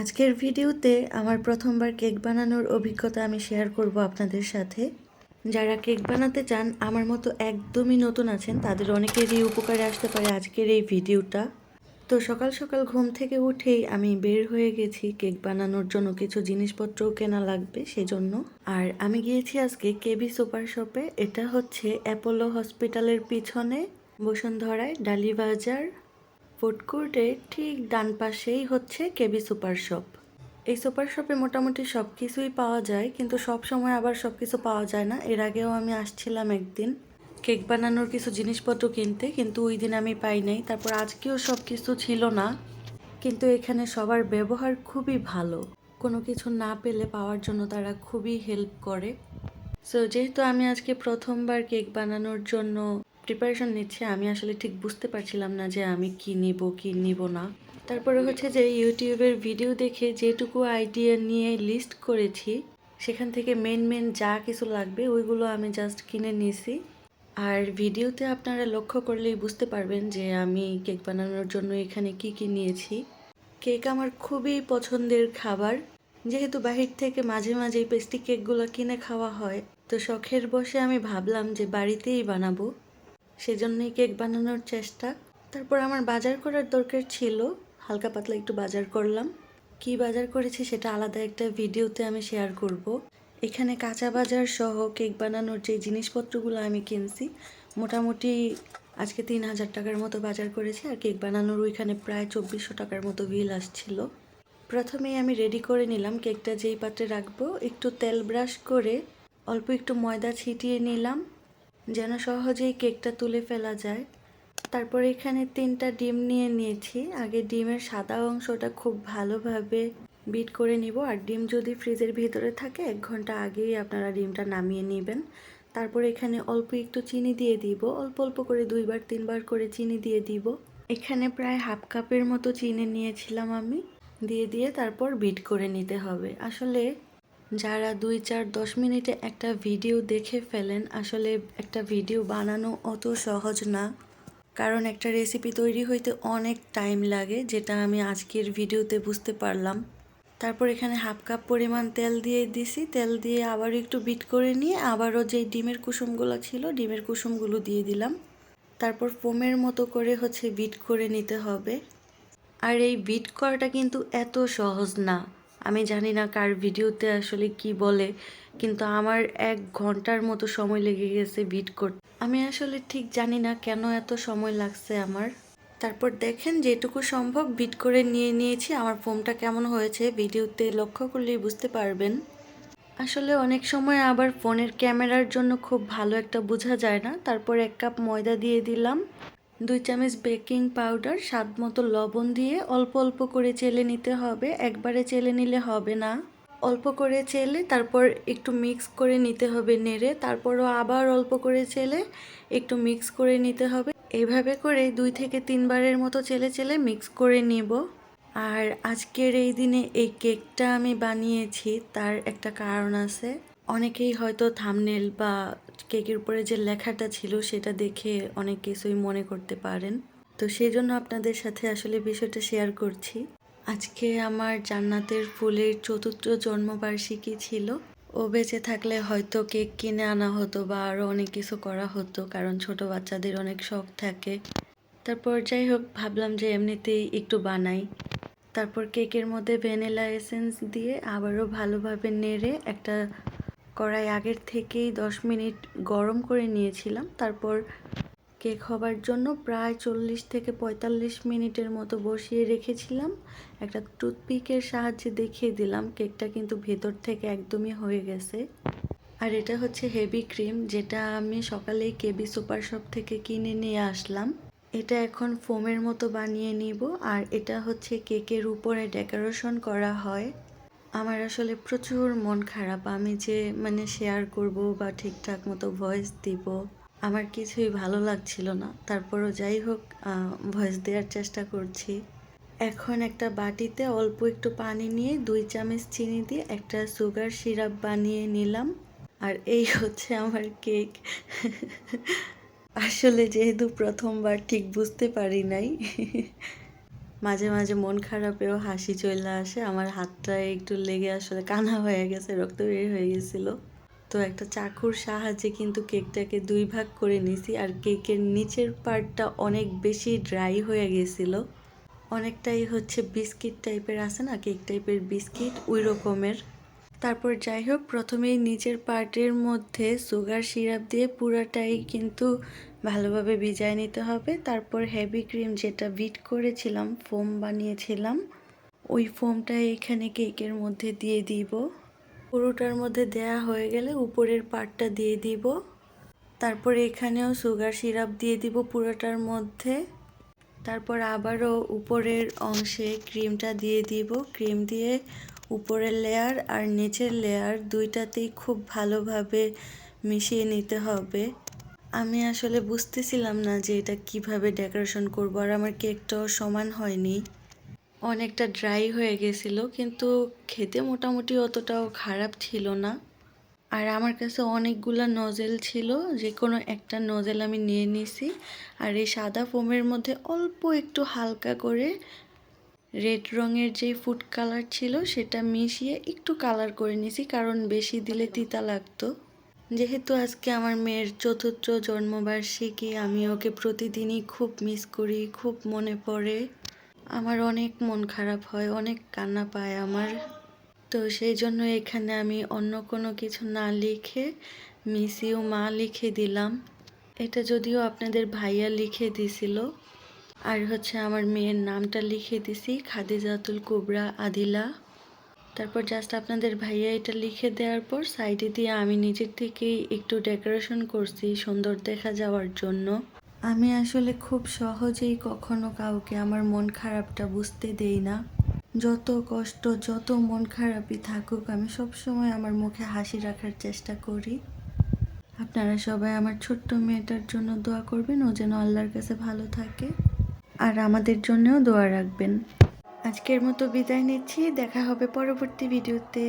আজকের ভিডিওতে আমার প্রথমবার কেক বানানোর অভিজ্ঞতা আমি শেয়ার করব আপনাদের সাথে। যারা কেক বানাতে চান, আমার মতো একদমই নতুন আছেন, তাদের অনেকেরই উপকারে আসতে পারে আজকের এই ভিডিওটা। তো সকাল সকাল ঘুম থেকে উঠেই আমি বের হয়ে গেছি। কেক বানানোর জন্য কিছু জিনিসপত্রও কেনা লাগবে সেজন্য। আর আমি গিয়েছি আজকে কেবি সুপার শপে। এটা হচ্ছে অ্যাপোলো হসপিটালের পিছনে বসুন্ধরায় ডালিবাজার। ফুড কোর্টের ঠিক ডান পাশেই হচ্ছে কেবি সুপার শপ। এই সুপার শপে মোটামুটি সব কিছুই পাওয়া যায়, কিন্তু সব সময় আবার সব কিছু পাওয়া যায় না। এর আগেও আমি আসছিলাম একদিন, কেক বানানোর কিছু জিনিসপত্র কিনতে, কিন্তু ওই দিন আমি পাই নাই। তারপর আজকেও সব কিছু ছিল না, কিন্তু এখানে সবার ব্যবহার খুবই ভালো। কোনো কিছু না পেলে পাওয়ার জন্য তারা খুবই হেল্প করে। সো যেহেতু আমি আজকে প্রথমবার কেক বানানোর জন্য প্রিপারেশন নিচ্ছি, আমি আসলে ঠিক বুঝতে পারছিলাম না যে আমি কি নিব কি নিব না। তারপরে হচ্ছে যে ইউটিউবের ভিডিও দেখে যেটুকু আইডিয়া নিয়ে লিস্ট করেছি, সেখান থেকে মেন মেন যা কিছু লাগবে, ওইগুলো আমি জাস্ট কিনে নিয়েছি আর ভিডিওতে আপনারা লক্ষ্য করলেই বুঝতে পারবেন যে আমি কেক বানানোর জন্য এখানে কি কি নিয়েছি। কেক আমার খুবই পছন্দের খাবার। যেহেতু বাহির থেকে মাঝে মাঝে পেস্ট্রি কেকগুলো কিনে খাওয়া হয়, তো শখের বসে আমি ভাবলাম যে বাড়িতেই বানাবো। সেজন্যই কেক বানানোর চেষ্টা। তারপর আমার বাজার করার দরকার ছিল। হালকা পাতলা একটু বাজার করলাম। কি বাজার করেছি সেটা আলাদা একটা ভিডিওতে আমি শেয়ার করব। এখানে কাঁচা বাজার সহ কেক বানানোর যে জিনিসপত্রগুলো আমি কিনছি, মোটামুটি আজকে তিন হাজার টাকার মতো বাজার করেছি আর কেক বানানোর ওইখানে প্রায় চব্বিশশো টাকার মতো বিল আসছিল। প্রথমেই আমি রেডি করে নিলাম কেকটা যেই পাত্রে রাখব। একটু তেল ব্রাশ করে অল্প একটু ময়দা ছিটিয়ে নিলাম। যেন সহজেই কেকটা তুলে ফেলা যায়। তারপর এখানে তিনটা ডিম নিয়ে নিয়েছি। আগে ডিমের সাদা অংশটা খুব ভালোভাবে বিট করে নিব। আর ডিম যদি ফ্রিজের ভিতরে থাকে, এক ঘণ্টা আগেই আপনারা ডিমটা নামিয়ে নেবেন। তারপর এখানে অল্প একটু চিনি দিয়ে দিব। অল্প অল্প করে দুইবার, তিনবার করে চিনি দিয়ে দিব। এখানে প্রায় হাফ কাপের মতো চিনি নিয়েছিলাম আমি। দিয়ে দিয়ে তারপর বিট করে নিতে হবে। আসলে যারা দুই চার দশ মিনিটে একটা ভিডিও দেখে ফেলেন, আসলে একটা ভিডিও বানানো অত সহজ না। কারণ একটা রেসিপি তৈরি হইতে অনেক টাইম লাগে, যেটা আমি আজকের ভিডিওতে বুঝতে পারলাম। তারপর এখানে হাফ কাপ পরিমাণ তেল দিয়ে দিছি। তেল দিয়ে আবার একটু বিট করে নিয়ে আবারও যেই ডিমের কুসুমগুলো ছিল, ডিমের কুসুমগুলো দিয়ে দিলাম। তারপর ফোমের মতো করে হচ্ছে বিট করে নিতে হবে। আর এই বিট করাটা কিন্তু এত সহজ না। আমি জানি না কার ভিডিওতে আসলে কি বলে, কিন্তু আমার এক ঘণ্টার মতো সময় লেগে গেছে বিট করতে। আমি আসলে ঠিক জানি না কেন এত সময় লাগছে আমার। তারপর দেখেন যেটুকু সম্ভব বিট করে নিয়ে নিয়েছি, আমার ফোমটা কেমন হয়েছে ভিডিওতে লক্ষ্য করলেই বুঝতে পারবেন। আসলে অনেক সময় আবার ফোনের ক্যামেরার জন্য খুব ভালো একটা বোঝা যায় না। তারপর এক কাপ ময়দা দিয়ে দিলাম। দুই চামচ বেকিং পাউডার, স্বাদ মতো লবণ দিয়ে অল্প অল্প করে চেলে নিতে হবে। একবারে চেলে নিলে হবে না। অল্প করে চেলে, তারপর একটু মিক্স করে নিতে হবে নেড়ে। তারপরও আবার অল্প করে চেলে, একটু মিক্স করে নিতে হবে। এইভাবে করে দুই থেকে তিনবারের মতো চেলে চেলে মিক্স করে নিব। আর আজকের এই দিনে এই কেকটা আমি বানিয়েছি, তার একটা কারণ আছে। অনেকেই হয়তো থামনেল বা কেকের উপরে যে লেখাটা ছিল সেটা দেখে অনেক কিছুই মনে করতে পারেন। তো সেই জন্য আপনাদের সাথে আসলে বিষয়টা শেয়ার করছি। আজকে আমার জান্নাতের ফুলের চতুর্থ জন্মবার্ষিকী ছিল। ও বেঁচে থাকলে হয়তো কেক কিনে আনা হতো বা আরও অনেক কিছু করা হতো, কারণ ছোট বাচ্চাদের অনেক শখ থাকে। তারপর যাই হোক, ভাবলাম যে এমনিতেই একটু বানাই। তারপর কেকের মধ্যে ভ্যানিলা এসেন্স দিয়ে আবারও ভালোভাবে নেড়ে একটা কড়াই আগের থেকেই দশ মিনিট গরম করে নিয়েছিলাম। তারপর কেক হবার জন্য প্রায় চল্লিশ থেকে পঁয়তাল্লিশ মিনিটের মতো বসিয়ে রেখেছিলাম। একটা টুথপিকের সাহায্যে দেখিয়ে দিলাম, কেকটা কিন্তু ভেতর থেকে একদমই হয়ে গেছে। আর এটা হচ্ছে হেভি ক্রিম, যেটা আমি সকালেই কেবি সুপার শপ থেকে কিনে নিয়ে আসলাম। এটা এখন ফোমের মতো বানিয়ে নিব, আর এটা হচ্ছে কেকের উপরে ডেকোরেশন করা হয়। আমার আসলে প্রচুর মন খারাপ। আমি যে মানে শেয়ার করব বা ঠিকঠাক মতো ভয়েস দিব, আমার কিছুই ভালো লাগছিল না। তারপরও যাই হোক ভয়েস দেওয়ার চেষ্টা করছি। এখন একটা বাটিতে অল্প একটু পানি নিয়ে দুই চামচ চিনি দিয়ে একটা সুগার সিরাপ বানিয়ে নিলাম। আর এই হচ্ছে আমার কেক আসলে যেহেতু প্রথমবার ঠিক বুঝতে পারি নাই। মাঝে মাঝে মন খারাপেও হাসি চলে আসে। আমার হাতটা একটু লেগে আসলে কানা হয়ে গেছে, রক্ত বের হয়ে গেছিল। তো একটা চাকুর সাহায্যে কিন্তু কেকটাকে দুই ভাগ করে নিছি আর কেকের নিচের পার্টটা অনেক বেশি ড্রাই হয়ে গেছিল। অনেকটাই হচ্ছে বিস্কিট টাইপের আছে না, কেক টাইপের বিস্কিট, ওই রকমের। তারপর যাই হোক প্রথমেই নিচের পার্টের মধ্যে সুগার সিরাপ দিয়ে পুরোটাই কিন্তু ভালোভাবে ভিজায় নিতে হবে। তারপর হেভি ক্রিম যেটা বিট করেছিলাম ফোম বানিয়েছিলাম, ওই ফোমটা এখানে কেকের মধ্যে দিয়ে দিব। পুরোটার মধ্যে দেয়া হয়ে গেলে উপরের পার্টটা দিয়ে দিব। তারপর এখানেও সুগার সিরাপ দিয়ে দিব পুরোটার মধ্যে। তারপর আবারও উপরের অংশে ক্রিমটা দিয়ে দিব। ক্রিম দিয়ে উপরের লেয়ার আর নিচের লেয়ার দুইটাতেই খুব ভালোভাবে মিশিয়ে নিতে হবে। আমি আসলে বুঝতেছিলাম না যে এটা কীভাবে ডেকোরেশন করব আর আমার কেকটাও সমান হয়নি। অনেকটা ড্রাই হয়ে গেছিল, কিন্তু খেতে মোটামুটি অতটাও খারাপ ছিল না। আর আমার কাছে অনেকগুলা নজেল ছিল, যে কোনো একটা নজেল আমি নিয়ে নিছি। আর এই সাদা ফোমের মধ্যে অল্প একটু হালকা করে রেড রঙের যে ফুড কালার ছিল, সেটা মিশিয়ে একটু কালার করে নিছি, কারণ বেশি দিলে তিতা লাগতো। যেহেতু আজকে আমার মেয়ের চতুর্থ জন্মবার্ষিকী, আমি ওকে প্রতিদিনই খুব মিস করি, খুব মনে পড়ে। আমার অনেক মন খারাপ হয়, অনেক কান্না পায় আমার। তো সেই জন্য এখানে আমি অন্য কোনো কিছু না লিখে মিস ইউ মা লিখে দিলাম। এটা যদিও আপনাদের ভাইয়া লিখে দিছিল আর হচ্ছে আমার মেয়ের নামটা লিখে দিছি, খাদিজাতুল কুবরা আদিলা। তারপর জাস্ট আপনাদের ভাইয়া এটা লিখে দেওয়ার পর সাইডে দিয়ে আমি নিজের থেকেই একটু ডেকোরেশন করছি সুন্দর দেখা যাওয়ার জন্য। আমি আসলে খুব সহজেই কখনো কাউকে আমার মন খারাপটা বুঝতে দেই না। যত কষ্ট, যত মন খারাপই থাকুক, আমি সবসময় আমার মুখে হাসি রাখার চেষ্টা করি। আপনারা সবাই আমার ছোট্ট মেয়েটার জন্য দোয়া করবেন, ও যেন আল্লাহর কাছে ভালো থাকে। আর আমাদের জন্যও দোয়া রাখবেন। আজকের মতো বিদায় নিচ্ছি দেখা হবে পরবর্তী ভিডিওতে।